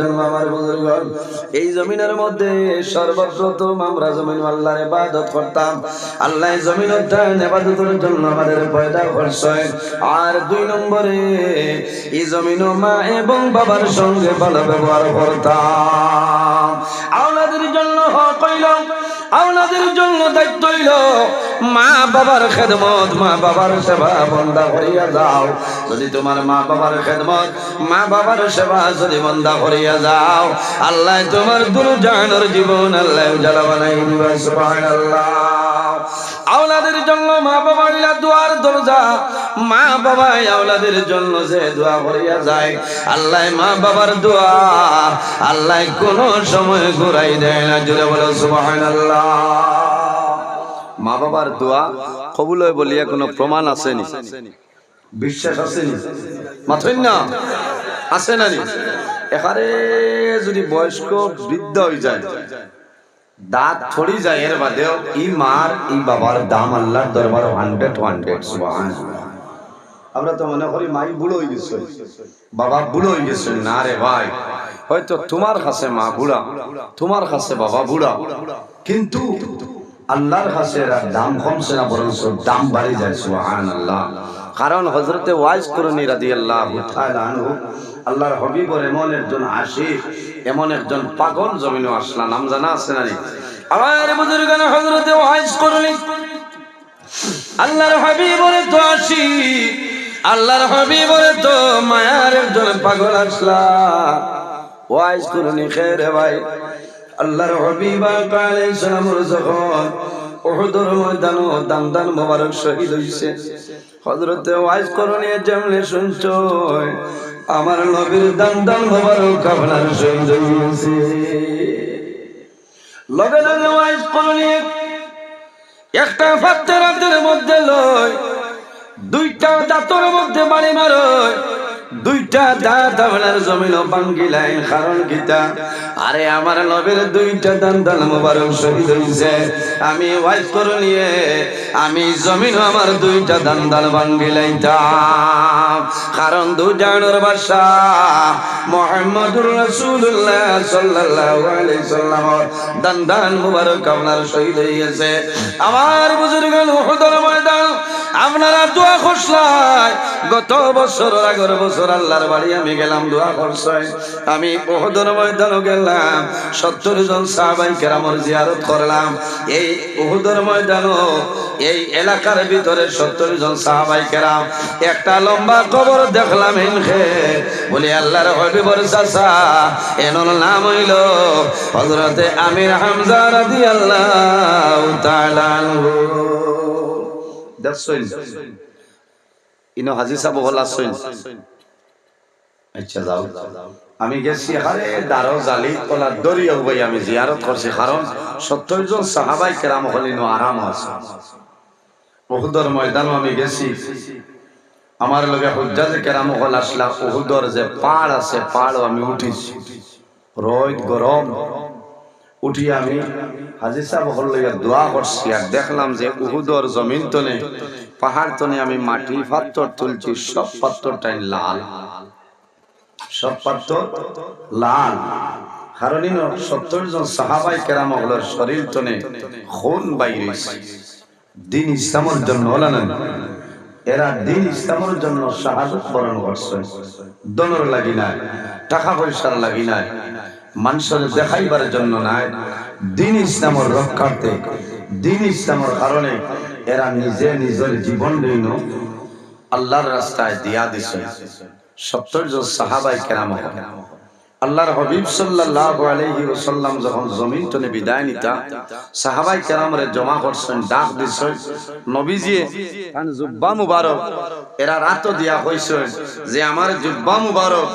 জন্য আমার বুজুর্গ। এই জমিনের মধ্যে সর্বপ্রথম আমরা জমিন আল্লাহর ইবাদত করতাম। আল্লাহ জমিন ইবাদতের জন্য আমাদের পয়দা করছে। আর দুই নম্বরে, এই জমিন মা এবং বাবার সঙ্গে ভালো ব্যবহার করতাম। আওলাদের জন্য হক হইল আওলাদের জন্য দায়িত্ব হইল মা বাবার খেদমত, মা বাবার সেবা বন্ধা করিয়া যাও। যদি তোমার মা বাবার খেদমত, মা বাবার সেবা যদি বন্ধা করিয়া যাও, আল্লাহ তোমার দুর্জানোর জীবন আল্লাহ জ্বালা বানাই সুবহানাল্লাহ। আওলাদের জন্য মা বাবা হইলা দুয়ার দরজা। মা আওলাদের জন্য যে দোয়া যায়, আল্লাহ মা বাবার দোয়া আল্লাহ কোন সময় ঘুরাই দেয় না। জুড়ে বলো মা বাবার দোয়া কবুল হয় বলিয়া কোনো প্রমাণ আসেনি। বিশ্বাস আসেনি। মাথইন না? আছে না নি? এখানে যদি বয়স্ক বৃদ্ধ হয়ে যায় দাঁত ছড়ি যায়, এর বাদেও ই মার, ই বাবার দাম আল্লাহর দরবার হান্ড্রেড হান্ড্রেড সুবহান আমরা তো মনে করি মাই বুড়ো হয়ে গেছে, বাবা বুড়ো হয়ে গেছে। না রে ভাই, হয়তো তোমার কাছে মা বুড়া তোমার কাছে বাবা বুড়া কিন্তু আল্লাহর কাছে দাম কমছে না বরং দাম বাড়ি যায় সুবহান আল্লাহ কারণ হজরতে ওয়াইজ করুনি আল্লাহর হবিবর এমন একজন আশিক, এমন একজন পাগল জমিনে আসলা। নাম জানা আছে না নি? আমার বুজুর্গান হজরতে ওয়াইজ করুনি আল্লাহর হাবিবরে তো তো একজন পাগল হাবিব দামদান মোবারক শহীদ হইছে। হযরতে ওয়াইজ করুনি জামলে শুনছো আমার নবীর দান মোবারক আপনার হইছে লগে লগে ওয়াইজ করুনি একটা ফাত্তের হাতের মধ্যে লয়, দুইটা দাঁতর মধ্যে বাড়ি মারয় দুইটা দাঁত আপনার জমিন ভাঙ্গিলাই, কারণ গীতা আরে আমার নবের দুইটা দান দান মোবারক শহীদ হইছে। আমি ওয়াইফ করে নিয়ে আমি জমিন আমার দুইটা দান দান ভাঙ্গিলাইতাম। কারণ দুজানোর বাসা মোহাম্মদুর রাসূলুল্লাহ সাল্লাল্লাহু আলাইহি সাল্লাম দান দান মোবারক আপনার শহীদ হইছে আমার বুজুর্গান উহুদের ময়দান, আপনারা দোয়া করছলাই গত বছর আগের বছর আল্লাহর বাড়ি আমি গেলাম, দোয়া করছাই আমি উহুদের ময়দানও গেলাম, সত্তর জন সাহাবাই কেরামর জিয়ারত করলাম। এই উহুদের ময়দানও এই এলাকার ভিতরে সত্তর জন সাহাবাই কেরাম, একটা লম্বা কবর দেখলাম হিনখে বলি, আল্লাহর হবিবর চাচা, এনর নাম হইল হজরতে আমির হামজা তাআলা আনহু। দেখছইন ইনো হাজি সাহেব হল আসছইন আচ্ছা আমি গেছি হারে দারো জালি ওলা দরিয়া ভাই আমি জিয়ারত করছি, কারণ সত্তর জন সাহাবাই কেরাম হলিনো আরাম আছে। উহুদর ময়দানও আমি গেছি। আমার লগে হুজ্জাজে কেরাম হল আসলা, উহুদর যে পাড় আছে পাড়ও আমি উঠিছি। রোদ, গরম। উঠি আমি হাজি সাহেব হল লইয়া দোয়া করছি, আর দেখলাম যে উহুদর জমিন তনে, পাহাড় তনে আমি মাটি পাত্তর তুলছি, সব পাত্তরটাই লাল। সাহাবাই দিন লাগি নাই, টাকা লাগি নাই, মানুষের দেখাইবার জন্য নাই। দিন ইসলামের রক্ষার্থে, দিন ইসলামের কারণে এরা নিজে নিজের জীবন দিন আল্লাহর রাস্তায় দিয়া দিছে। সত্তর জন সাহাবাই কেরাম আল্লাহর হবিব সাল্লাল্লাহু আলাইহি ওয়াসাল্লাম যখন জমিন তনে বিদায় নিতা, সাহাবাই কেরামরে জমা করছেন, ডাক দিছেন, নবীজি কান জুব্বা মুবারক, এরা রাত দিয়া কইছেন যে আমার জুব্বা মুবারক,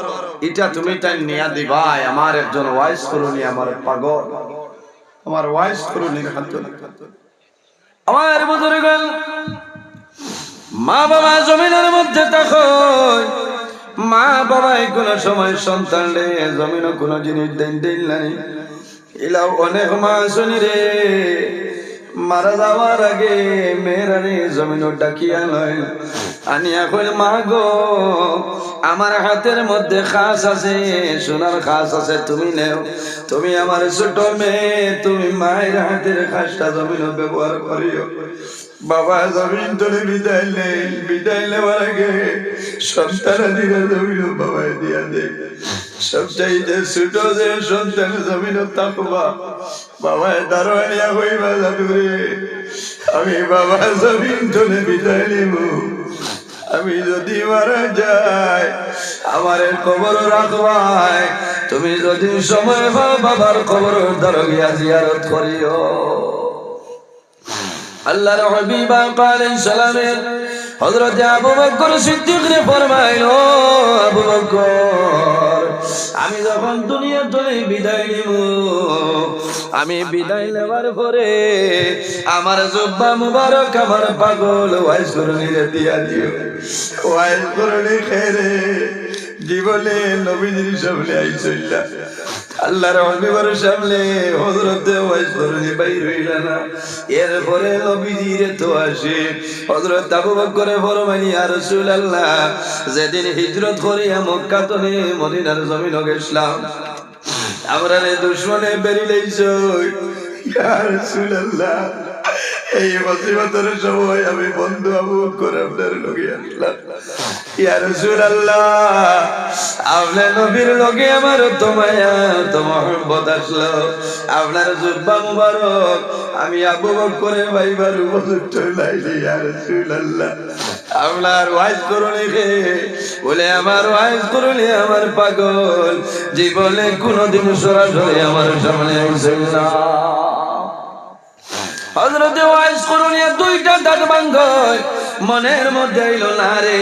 এটা তুমি তাই নিয়া দিবাই, আমার একজন ওয়াইস করুনি আমার পাগল, আমার ওয়াইস করুনি আমার মা বাবা জমিনের মধ্যে দেখো মা বাবাই কোনো সময় সন্তান রে, জমিনও কোনো জিনিস দেন দিন নাই। এলাও অনেক মা শুনি রে, মারা যাওয়ার আগে মেয়েরারে জমিন ডাকিয়া নয় আনিয়া কইল মা গো, আমার হাতের মধ্যে খাস আছে, সোনার খাস আছে, তুমি নেও। তুমি আমার ছোট মেয়ে, তুমি মায়ের হাতের খাসটা জমিন ব্যবহার করিও। বাবা জমিন তোলে বিদায় নেই, বিদায় নেওয়ার আগে সন্তান দিলে জমিন বাবাই দিয়া দে সবচাইতে ছোট যে সন্তান জমিন তাকবা বাবায় দারোয়ানিয়া হইবা যাবে রে আমি বাবা জমিন তোলে বিদায় নিব। আমি যদি মারা যাই, আমার কবর রাখবাই। তুমি যদি সময় বাবার কবর ধরো গিয়া জিয়ারত করিও। আল্লাহর হাবিব আলাইহিস সালামের। হযরত আবু বকর সিদ্দিক রে ফরমাইলো আবু বকর, আমি যখন দুনিয়া থেকে বিদায় নিব, আমি বিদায় নেওয়ার পরে আমার জুব্বা মুবারক আমার পাগল ওয়াইস করণীরে দিয়া দিও। ওয়াইস করণী খেরে জীবনে নবীজির সামনে আইসইলা আল্লাহর হবিবার সামনে হজরতে ওয়াইস করণী বাইর হইলা না। এরপরে নবীজিরে তো আসে। হজরত আবু বকরে ফরমানি আর রাসূলুল্লাহ, যেদিন হিজরত করিয়া মক্কা তনে মদিনার জমিন গেছিলাম আমরা রে দুশ্মনে বেরিলেইছ ইয়া রাসূলুল্লাহ এই মুসিবতের সময় আমি বন্ধু আবু করে আপনার লগে আসলাম। ইয়া রাসূলুল্লাহ, আপনার নবীর লগে আমার তো মায়া তো মহব্বত আসলো। আপনার জুব্বা মুবারক আমি আবু বকরে ভাইবার উপযুক্ত লাইলি ইয়া রাসূলুল্লাহ। আপনার ওয়াইজ করুন বলে আমার ওয়াইজ করুন আমার পাগল। জীবনে কোনোদিন সরাসরি আমার সামনে আইসে না। হজরতে ওয়াইস করুন দুইটা দাঁত ভাঙ্গ মনের মধ্যে এলো না রে।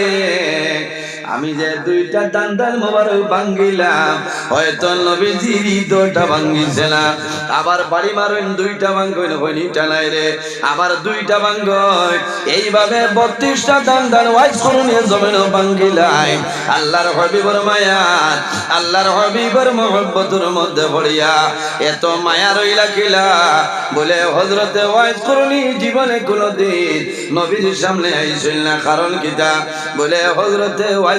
আমি যে দুইটা দান দান মোবারক ভাঙ্গিলাম, হয়তো নবীজির দুটা ভাঙ্গিছে না আবার বাড়ি মারেন, দুইটা ভাঙ্গইন হইনি টানাই রে। আবার দুইটা ভাঙ্গ এইভাবে বত্রিশটা দান দান ওয়াইজ করুন জমিন ভাঙ্গিলাই। আল্লাহর হবিবর মায়া, আল্লাহর হবিবর মহব্বতের মধ্যে পড়িয়া এত মায়া রইলা কিলা। বলে হজরতে ওয়াইজ করুনি জীবনে কোনোদিন, নবীজির সামনে আইছিল না, কারণ কিতা? বলে হজরতে ওয়াইজ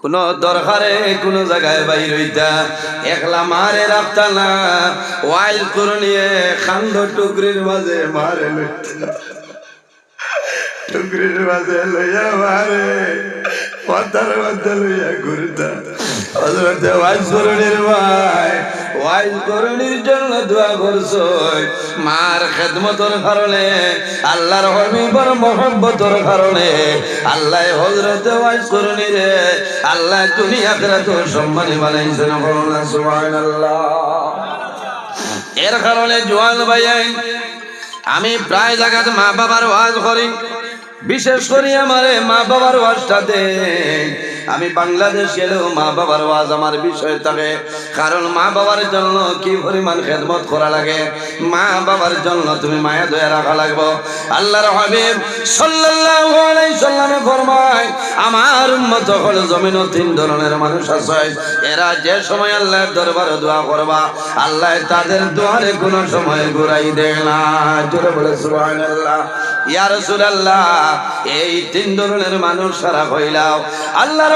কোন দরকারে কোন জায়গায় বাইর হইতা। একলা মারে রাখতা না। ওয়াইল করে নিয়ে খান্দ টুকরির মাঝে মারে লইতা। টুকরির মাঝে লইয়া মারে পদ্মার মধ্যে লইয়া ঘুরতা। হজরত ওয়াইজ করণীর ভাই ওয়াইজ করণীর জন্য আল্লাহ আল্লাহ দুনিয়া তো সম্মানী বানাইছেন করোনা সুবহানাল্লাহ। এর কারণে জোয়ান ভাইয়াই আমি প্রায় জায়গাতে মা বাবার ওয়াজ করি। বিশেষ করে আমার মা বাবার ওয়াজটা দে আমি বাংলাদেশ গেলেও মা বাবার ওয়াজ আমার বিষয় থাকে। কারণ মা বাবার জন্য কি পরিমাণ খেদমত করা লাগে? মা বাবার জন্য তুমি মায়া দয়া রাখা লাগবো। আল্লাহর হাবিব সাল্লাল্লাহু আলাইহি সাল্লামে ফরমায়, আমার উম্মত হল জমিন তিন ধরনের মানুষ আছে। এরা যে সময় আল্লাহর দরবারে দোয়া করবা, আল্লাহ তাদের দোয়ারে কোনো সময় ঘুরাই দেয় না। জোরে বলে, সুবহানাল্লাহ। ইয়া রাসূলুল্লাহ, এই তিন ধরনের মানুষ সারা হইলাও। আল্লাহর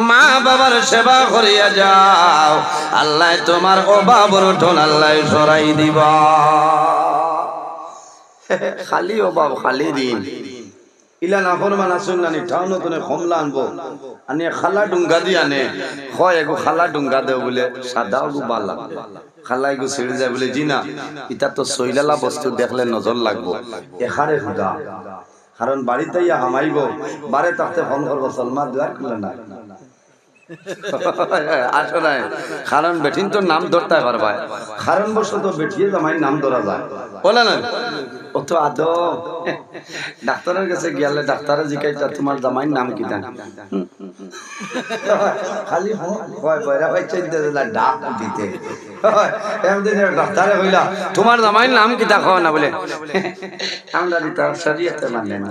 মা বাবার সেবা করিয়া যাও। আল্লাহ তোমার অভাবর ঠোন আল্লাহ সরাই দিবা। খালি অভাব খালি দিন। ইলা না ফরমান আসুন না ঠাও নতুন কমলা খালা দি আনে। খালা যায় বস্তু দেখলে নজর লাগবো। এখারে কারণ বাড়িতে ইয়া হামাইব, বারে তাতে ফোন করব, সলমা দুয়ার খুলে না। আসো নাই। কারণ বেঠিন তো নাম ধরতে পারবা কারণ বশত বেঠিয়ে জামাই নাম ধরা যায়। বলে না। ও তো আদো ডাক্তারের কাছে গেলে ডাক্তারে জিজ্ঞাসা তোমার নাম কি জান খালি হয় বয়রা ভাই চাইতে ডাক দিতে। ডাক্তারে কইলা তোমার জামাইর নাম কি দেখো না? বলে আমরা শরীয়তে মানে না।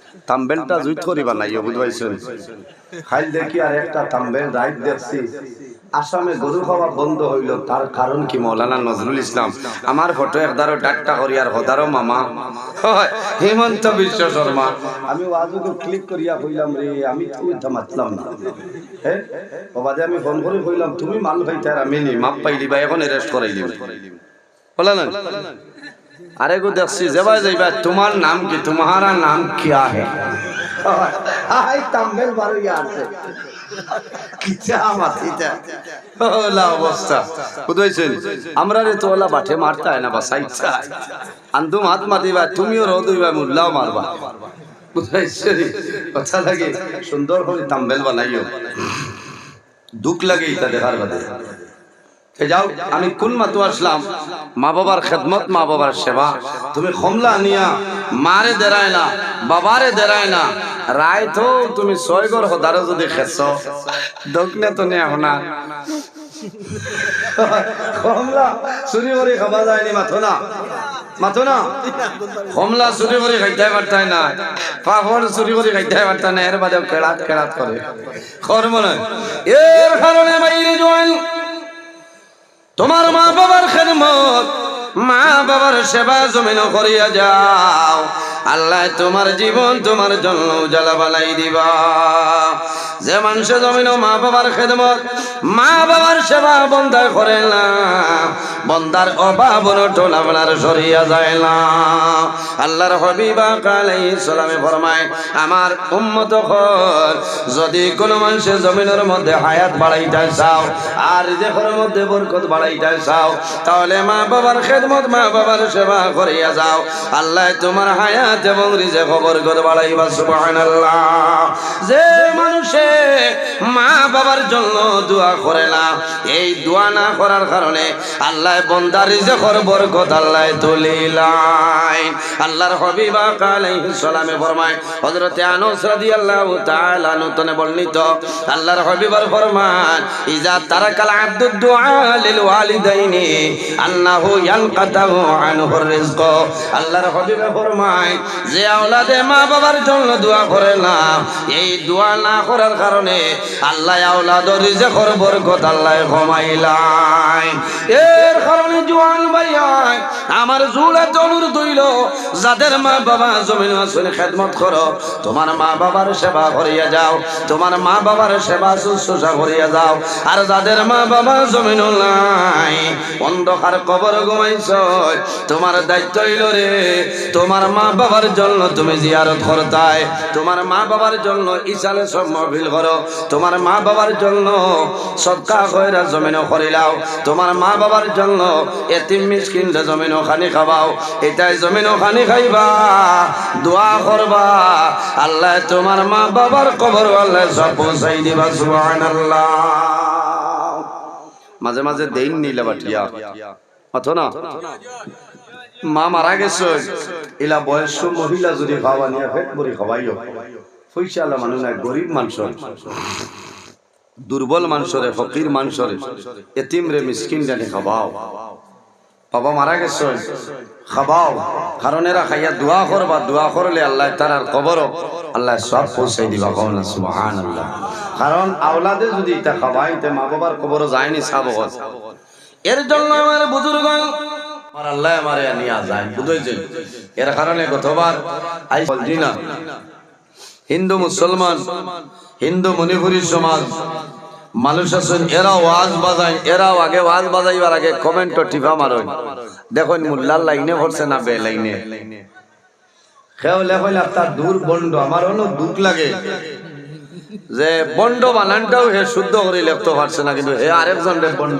তাম্বেলটা জুই থরি বানাইও বুঝবাইছেন খাইল দেখি আর একটা তাম্বেল রাইট দেখছি। আসামে গরু খাওয়া বন্ধ হইল তার কারণ কি মৌলানা নজরুল ইসলাম? আমার ফটো একদারও ডাক্তার করি আর হদারও মামা। হেমন্ত বিশ্ব শর্মা। আমি ওয়াজুকে ক্লিক করিয়া কইলাম রে আমি তুমি থামাতলাম না। হ্যাঁ বাবাদে আমি ফোন করে কইলাম তুমি মাল ভাইতে আর আমি নি মাপ পাইলি বা এখন অ্যারেস্ট করাই দিবি বলা না আরে গো দেখছি যাবা যাইবা তোমার নাম কি তোমারা নাম কিয়া হে হাই তাম্বেল বারো আছে কিচা মাথিটা ওলা অবস্থা। বুঝাইছেন আমরা রে তো ওলা বাঠে মারতে না বা সাইডটা আন্দুম হাত মাতিবা তুমিও রো দইবা মুল্লাও মারবা। বুঝাইছেন কথা লাগে সুন্দর করে তাম্বেল বানাইও। দুঃখ লাগে এটা দেখার বাদে। যাও, আমি কোন মাতু মা বাবার খেদমত, মা বাবার সেবা। তুমি খমলা নিয়া মারে দেরায় না, বাবারে দেরায় না। রায় তুমি ছয় হদারো যদি খেছ। দক্ষিণে তো নিয়ে মাথো মাথো না। কমলা চুরি করে খাইতে পারতাই না। পাপড় চুরি করে খাইতে পারতাই না এর বাদে এর কারণে তোমার মা বাবার খেদমত। মা বাবার সেবা জমিন করিয়া যাও। আল্লাহ তোমার জীবন তোমার জন্য উজালা বালাই দিবা। যে মানুষ জমিন মা বাবার খেদমত, মা বাবার সেবা বন্ধার করে না। বন্দার অভাব টোলাবেলার সরিয়া যায় না। আল্লাহর হবিবা কালাই সালামে ফরমায়, আমার উম্মত হল যদি কোনো মানুষের জমিনের মধ্যে হায়াত বাড়াইতে চাও, আর রিজেকের মধ্যে বরকত বাড়াইতে চাও, তাহলে মা বাবার খেদমত মা বাবার সেবা করিয়া যাও। আল্লাহ তোমার হায়াত এবং রিজেক বরকত বাড়াইবা, সুবহানাল্লাহ। যে মানুষে মা বাবার জন্য দোয়া করে না, এই দোয়া না করার কারণে আল্লাহ বন্দার রিজেকর বরকত আল্লাহ তুলিলাই আল্লাহর হবিবা আলাইহিস সালামে ফরমায়, হযরতে আনাস রাদিয়াল্লাহু তাআলা নতনে বর্ণিত, আল্লাহর হবিবার ফরমান, ইজা তারাকাল আব্দু দুআ লিল ওয়ালিদাইনি, আন্নাহু ইয়ানকাতাহু আনহু রিজক। আল্লাহর হবিবে ফরমায়, যে আওলাদে মা বাবার জন্য দোয়া করে না, এই দোয়া না করার কারণে আল্লাহ আওলাদর রিজকের বরকত আল্লাহ কমাইলাই এর কারণে জোয়ান ভাইয়াই আমার জুড়ে তনুর দইল যাদের মা বাবা জমিন আসলে খেদমত করো। তোমার মা বাবার সেবা করিয়া যাও, তোমার মা বাবার সেবা শুশ্রূষা করিয়া যাও। আর যাদের মা বাবা জমিন নাই, অন্ধকার কবর ঘুমাইছ তোমার দায়িত্ব হইল রে। তোমার মা বাবার জন্য তুমি জিয়ারত করতায় তোমার মা বাবার জন্য ইসালে সব মহফিল করো। তোমার মা বাবার জন্য সবকা কইরা জমিন করিলাও তোমার মা বাবার জন্য এতিম মিসকিন জমিন খানি খাবাও এটাই জমিন খানি খাইবা। দোয়া করবা। আল্লাহ তোমার মা বাবার কবর আল্লাহ সব পৌঁছাই দিবা, সুবহানাল্লাহ। মাঝে মাঝে দেইন নিলে বাটিয়া। মা মারা গেছে। এলা বয়স্ক মহিলা যদি খাওয়া নিয়ে পেট ভরি খাওয়াইও। পয়সা মানুষ নাই, গরিব মানুষ দুর্বল মানুষরে, ফকির মানুষরে। এতিম রে মিসকিন জানি খাবাও। বাবা মারা গেছে। খাবাও। কারণ এরা খাইয়া দোয়া করবা। দোয়া করলে আল্লাহ তার আর কবর আল্লাহ সব পৌঁছাই দিবা কখন সুবহান আল্লাহ কারণ আওলাদে যদি এটা খাবাই তে মা বাবার খবরও যায়নি সাব এর জন্য আমার বুজুর্গ হিন্দু মুসলমান, হিন্দু সমাজ, মানুষ আছেন এরা ওয়াজ বাজায়, এরাও আগে ওয়াজ বাজাইবার আগে কমেন্ট টিপা মারই দেখুন, মুল্লার লাইনে ভরছে না বে লাইনে? খেও দূর বন্ড আমার দুঃখ লাগে। যে বন্ড বানানটাও হে শুদ্ধ করে লিখতে পারছে না, কিন্তু হে আরেকজন বন্ড।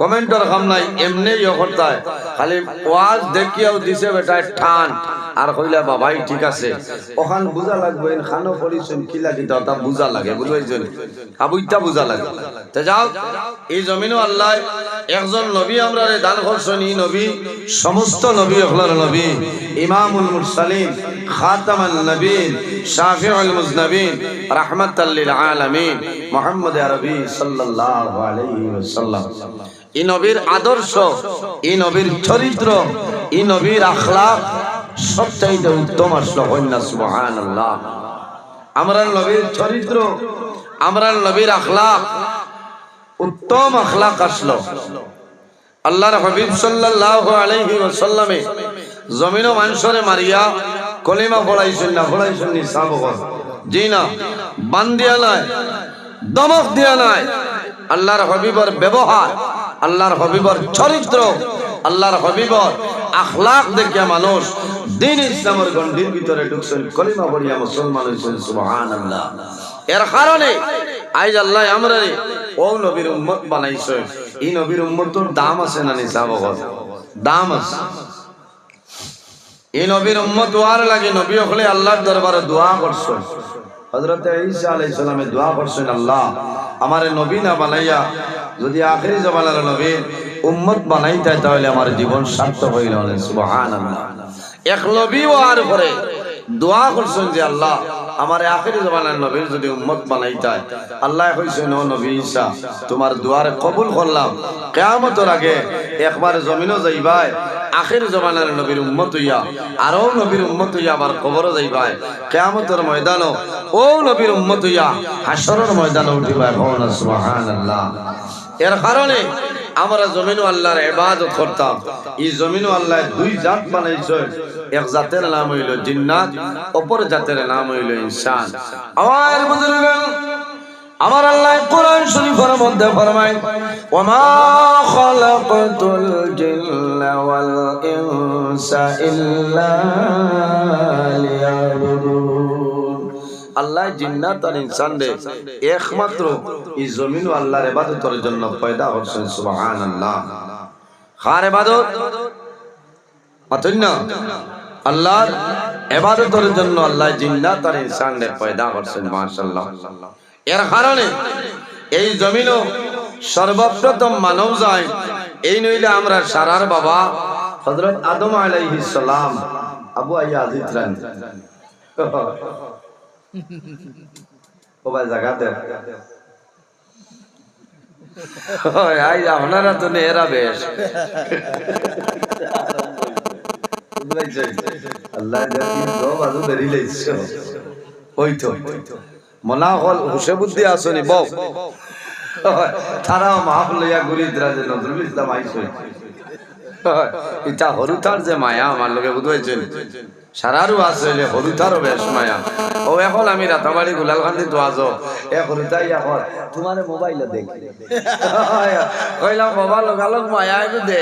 কমেন্টর কাম নাই এমনি ইয়ে খালি ওয়াজ দেখিয়াও দিছে বেটায় ঠান। আর কইলা, বাবাই, ঠিক আছে। ওখান বুঝা লাগবে খানো পরিচয় কি লাগি তা বুঝা লাগে বুঝাইছেন আবুইটা বুঝা লাগে। তে যাও এই জমিনও আল্লাহ, একজন নবী আমরা দান করছেন এই নবী, সমস্ত নবী হলার নবী, ইমামুল মুরসালিন খাতামুল নবীন, শাফিউল মুজনবিন রাহমাতাল লিল আলামিন, মুহাম্মদ আরবি সাল্লাল্লাহু আলাইহি ওয়াসাল্লাম। এই নবীর আদর্শ এই নবীর চরিত্র এই নবীর আখলাক সবচাইতে উত্তম আসলো কন্যা সুবহানাল্লাহ। আমরা নবীর চরিত্র আমরা নবীর আখলাক উত্তম আখলাক আসলো। আল্লাহর হাবিব সাল্লাল্লাহু আলাইহি ওয়াসাল্লামে জমিন মানুষরে মারিয়া কলিমা পড়াইছেন না, পড়াইছেন নি সাবগত জি না, বান দিয়া নাই, দমক দিয়া নাই। আল্লাহর হাবিবর ব্যবহার আল্লাহর হাবিবর চরিত্র, আল্লাহর হাবিবর আখলাক দেখিয়া মানুষ দিন ইসলামের গণ্ডির ভিতরে ঢুকছেন, কলিমা পড়িয়া মুসলমান হয়েছেন সুবহানাল্লাহ। এর কারণে আইজ আল্লাহ আমরা, ও নবীর উম্মত বানাইছে। এই নবীর উম্মতর দাম আছে না নি সাবগত দাম আছে। এই নবীর উম্মত ওয়ার লাগে, নবী হলে আল্লাহর দরবারে দোয়া করছেন হযরত ঈসা আলাইহিস সালামে দোয়া করছেন, আল্লাহ, আমারে নবী না বানাইয়া যদি আখেরি জমানার নবী উম্মত বানাইতে তাহলে আমার জীবন সার্থক হইল সুবহানাল্লাহ। এক নবী ওয়ার পরে দোয়া করছেন যে, আল্লাহ, আমার আখেরি জমানার নবীর যদি উম্মত বানাইতাই আল্লাহ কইছেন, ও নবী ঈসা, তোমার দুয়ারে কবুল করলাম। কিয়ামতের আগে একবার জমিনও যাইবাই, আখের জমানার নবীর উম্মত হইয়া আরও নবীর উম্মত হইয়া আবার কবরও যাইবাই। কিয়ামতের ময়দানও ও নবীর উম্মত হইয়া হাসরের ময়দানে কোন সুবহানাল্লাহ। এর কারণে আমরা জমিন আল্লাহর ইবাদত করতাম। এই জমিন আল্লাহ দুই জাত বানাইছে। এক জাতের নাম হইল জিন্নাত, অপর জাতের নাম হইল ইনসান। আমার আমার আল্লাহ কোরআন শরীফের মধ্যে ফরমায় জিন্না ওয়াল ইনসা ইল্লা লিয়াবুদুন আল্লাহ জিন্নাত আর ইনসান রে। একমাত্র এই জমিন আল্লাহর ইবাদতের জন্য পয়দা করছেন, সুবহানাল্লাহ। কার ইবাদত? অতন্য আল্লাহর ইবাদতের জন্য আল্লাহ জিন্নাত আর ইনসান রে পয়দা করছেন, মাশাআল্লাহ। এর কারণে এই জমিনও সর্বপ্রথম মানব যায় এই নইলে আমরা সারার বাবা হযরত আদম আলাইহিস সালাম, আবু আইয়া রান। ও আই, আপনারা তো বেশ। আল্লাহ বাজু বেরি ওই তো মনা হল, হুসে বুদ্ধি আসনি বউ তারা মাফ লইয়া গুলি দ্রাজে নজরুল ইসলাম আইছো। ইটা হরুতার যে মায়া, আমার লোকে বুঝাইছেন সারারও আছে হরুতারও বেশ মায়া। ও এখন আমি রাতাবাড়ি গুলাল খান্দি তো আজ এ হরুতাই এখন। তোমার মোবাইল দেখ। কইলাম বাবা মায়া একটু দে।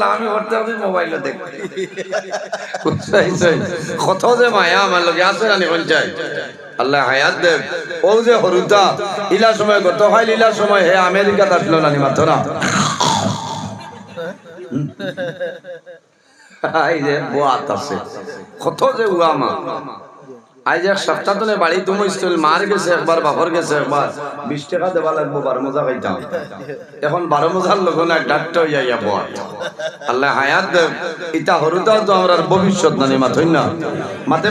না আমি করতে হবে মোবাইল দেখ। কত যে মায়া আমার লগে আছে না পঞ্চায়েত। আল্লাহ হায়াত দেব ও যে হরুতা ইলা সময় গত হয় ইলা সময় হে আমেরিকা আসলো নানি মাত্র না এই যে বোয়াত আছে। কত যে উয়ামা আজ এক সপ্তাহ ধরে বাড়ি তুমি স্কুল, মার গেছে একবার বাপর গেছে একবার। বিশ টাকা দেবা লাগবো বারো মজা খাইতাম এখন বারো মজার লোক না ডাক্তার বোয়াত। আল্লাহ হায়াত দেব ইটা হরুতাও তো আমরা ভবিষ্যৎ নানি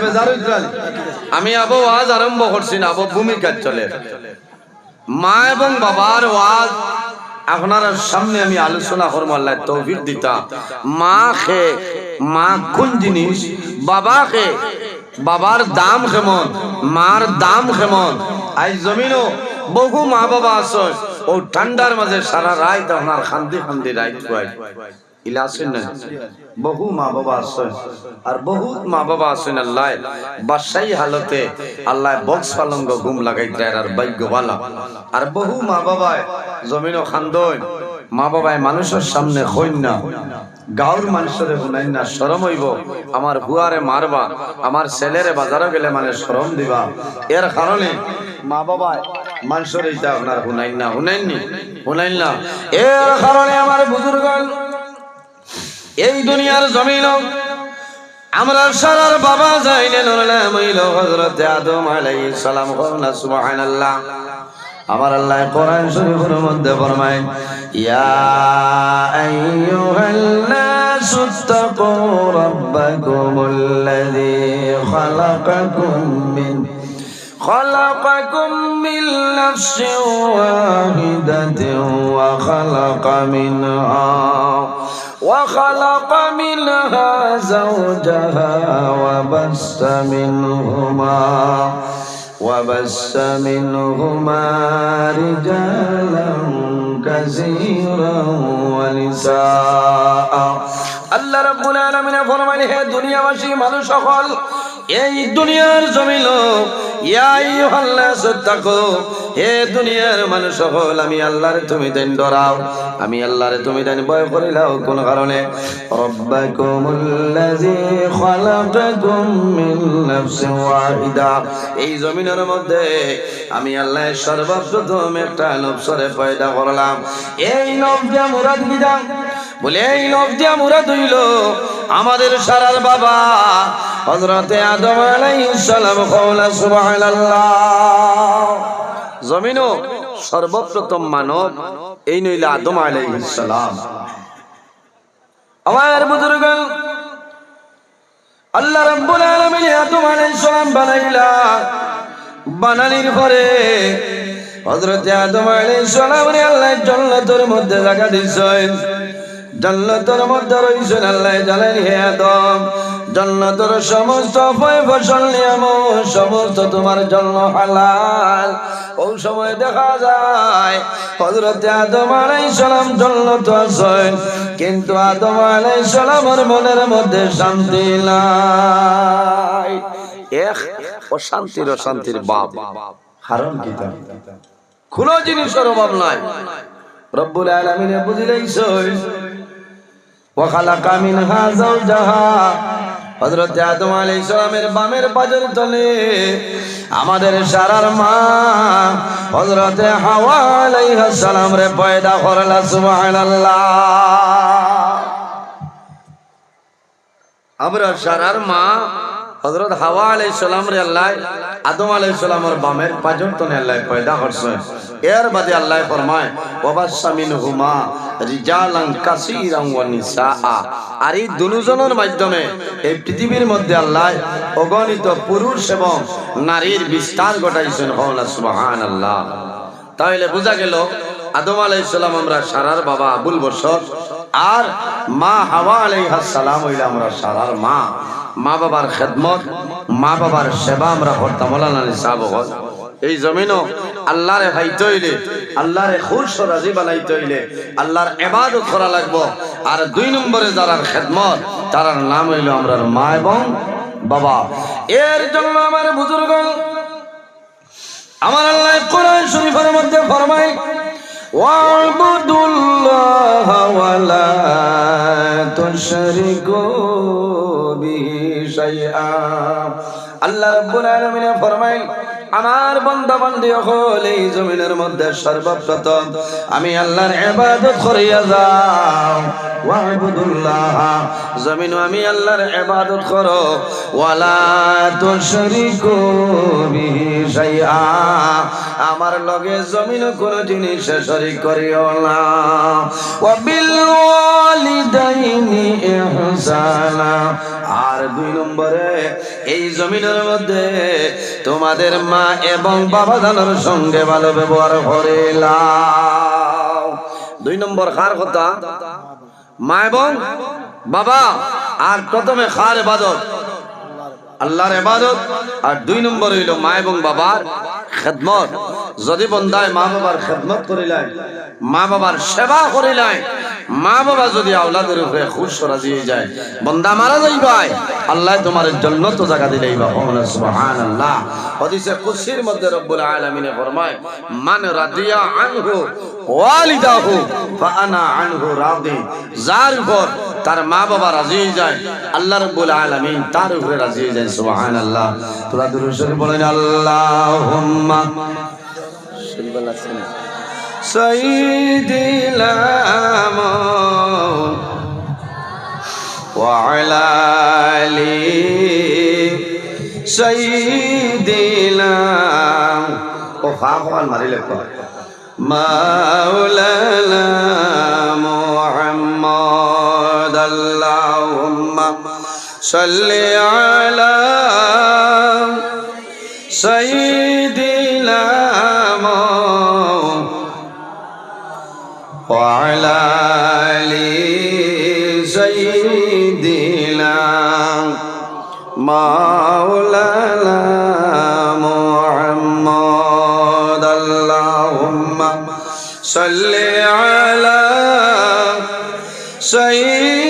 বেজার আমি আবো আজ আরম্ভ করছি না, আবো ভূমিকা চলে। মা এবং বাবার ওয়াজ আপনার সামনে আমি আলোচনা করব, আল্লাহ তৌফিক দিতা। মা খে মা কোন জিনিস? বাবা খে বাবার দাম কেমন? মার দাম কেমন? আজ জমিনও বহু মা বাবা আছে। ও ঠান্ডার মাঝে সারা রাত আপনার খান্দি খান্দি রাত খুয়াই বহু মা বাবা আছেন। আর বহুত মা বাবা আছেন আল্লাহ। বাসাই হালতে আল্লাহ বক্স পালঙ্গ ঘুম লাগাই দেয় আর ভাগ্যওয়ালা আর বহু মা বাবায় জমিনও খান্দন। মা বাবায় মানুষের সামনে হইন না। গাঁর মানুষের শুনাই না। সরম হইব। আমার হুয়ারে মারবা। আমার ছেলেরে বাজারে গেলে মানে সরম দিবা। এর কারণে মা বাবায় মানুষের এইটা আপনার শুনাই না। শুনাইনি শুনাইন না। এর কারণে আমার বুজুর্গ এই দুনিয়ার জমিন আমরা সারার বাবা যাইলে নরলাম হইল হযরত আদম আলাইহিস সালাম কওনা সুবহানাল্লাহ আমার আল্লাহ কোরআন শরীফের মধ্যে ফরমায় ইয়া আইয়ুহাল নাসু তাকু রাব্বাকুমুল্লাযী খালাকাকুম মিন خلقكم من نفس واحدة وخلق منها وخلق منها زوجها وبث منهما وبث منهما رجالا كثيرا ونساء আল্লাহ রাব্বুল আলামিন ফরমান হে দুনিয়াবাসী মানুষ সকল এই দুনিয়ার তাকু হে দুনিয়ার মানুষ সকল আমি আল্লাহরে তুমি দেন ডরাও। আমি আল্লাহরে তুমি দেন ভয় করিলাও কোন কারণে। এই জমিনের মধ্যে আমি আল্লাহ সর্বপ্রথম একটা নফসরে পয়দা করলাম। এই নফ দিয়া মুরাদ বিধান বলে, এই নফ দিয়া মুরাদ হইল আমাদের সারার বাবা হযরতে আদম আলাইহিস সালাম কওলা, সুবহানাল্লাহ। জমিনও সর্বপ্রথম মানব, এই নইলে আদম আলাইহিস সালাম। আমার বুজুর্গ আল্লাহ রাব্বুল আলামিন আদম আলাইহিস সালাম বানাইলা, বানানির পরে হযরতে আদম আলাইহিস সালাম রে আল্লাহ জান্নাতের মধ্যে জায়গা দিছেন জান্নাতের মধ্যে রইছেন আল্লাহ জানেন হে আদম। জান্নাতের সমস্ত ফয় ফসল নিয়ামত সমস্ত তোমার জন্য হালাল। ওই সময় দেখা যায়, হযরতে আদম আলাইহিস সালাম জান্নাত আছেন কিন্তু আদম আলাইহিস সালামের মনের মধ্যে শান্তি নাই। এক অশান্তির অশান্তির বাপ কারণ কি কোনো জিনিসের অভাব নাই। রব্বুল আলামিনে বুঝিলাইছই ওয়া منها زوجها হযরত আদম বামের পাজর তলে আমাদের সারার মা হযরত হাওয়া সালাম রে পয়দা করলা, সুবহানাল্লাহ। আমরা সারার মা হযরত হাওয়া আলাইহিস সালাম রে আল্লাহ, আদম আলাইহিস সালামের বামের পাজর তলে আল্লাহ পয়দা করছে। এর বাদে আল্লাহ ফরমায় ওয়াবাসসা মিনহুমা রিজালান কাসীরান ওয়া নিসাআ। আর এই দুজনের মাধ্যমে এই পৃথিবীর মধ্যে আল্লাহ অগণিত পুরুষ এবং নারীর বিস্তার ঘটাইছেন। হওয়া সুবহানাল্লাহ। তাহলে বোঝা গেল আদম আলাইহিস সালাম আমরা সারার বাবা আবুল বসর আর মা হাওয়া আলাইহাস সালাম হইলে আমরা সারার মা। মা বাবার খেদমত, মা বাবার সেবা আমরা করতাম এই জমিনও আল্লাহরে ভাইতে হইলে, আল্লাহরে খুশ রাজি বানাইতে হইলে, আল্লাহর এবাদত করা লাগবো। আর দুই নম্বরে যারার খেদমত, তারার নাম হইল আমরার মা এবং বাবা। এর জন্য আমার বুজুর্গ, আমার আল্লাহ কোরআন শরীফের মধ্যে ফরমায় ওয়াবুদুল্লাহ ওয়ালা তুশরিকু বিহি শাইআ আল্লাহ রাব্বুল আলামিন ফরমায় আমার বান্দা বান্দি হল এই জমিনের মধ্যে সর্বপ্রথম আমি আল্লাহর ইবাদত করিয়া যাও। ওয়াবুদুল্লাহ জমিন আমি আল্লাহর ইবাদত করো। ওয়ালা তুশরিকু বিহি শাইআ। আমার লগে জমিন কোন জিনিস শরীক করিও না। ওয়া বিল ওয়ালিদাইনি ইহসানা। আর দুই নম্বরে, এই জমিনের মধ্যে তোমাদের মা এবং বাবা দানোর সঙ্গে ভালো ব্যবহার করে দুই নম্বর খার কথা, মা এবং বাবা, আর প্রথমে খার এবাদত আল্লাহর এবাদত আর দুই নম্বর হইল মা এবং বাবার খেদমত। যদি বন্দায় মা বাবার খেদমত করিলাই, মা বাবার সেবা করিলাই, মা বাবা যদি আওলাদের উপরে খুশ রাজি হয়ে যায়, বন্দা মারা যাই ভাই আল্লাহ তোমার জন্য তো জায়গা দিলেই বা সুবহান আল্লাহ হদিসে কুসির মধ্যে রব্বুল আলামিনে ফরমায়, মান রাদিয়া আনহু ওয়ালিদাহু ফাআনা আনহু রাদি। যার উপর তার মা বাবা রাজি যায়, আল্লাহ রব্বুল আলামিন তার উপরে রাজি যায়, সুবহানাল্লাহ। তোরা দুরূদ শরীফ বলেন, আল্লাহুম্মা سيدي وعلى آله سيدي الأم مولانا محمد اللهم صل على وعلى آل سيدنا مولانا محمد اللهم صل على سيدنا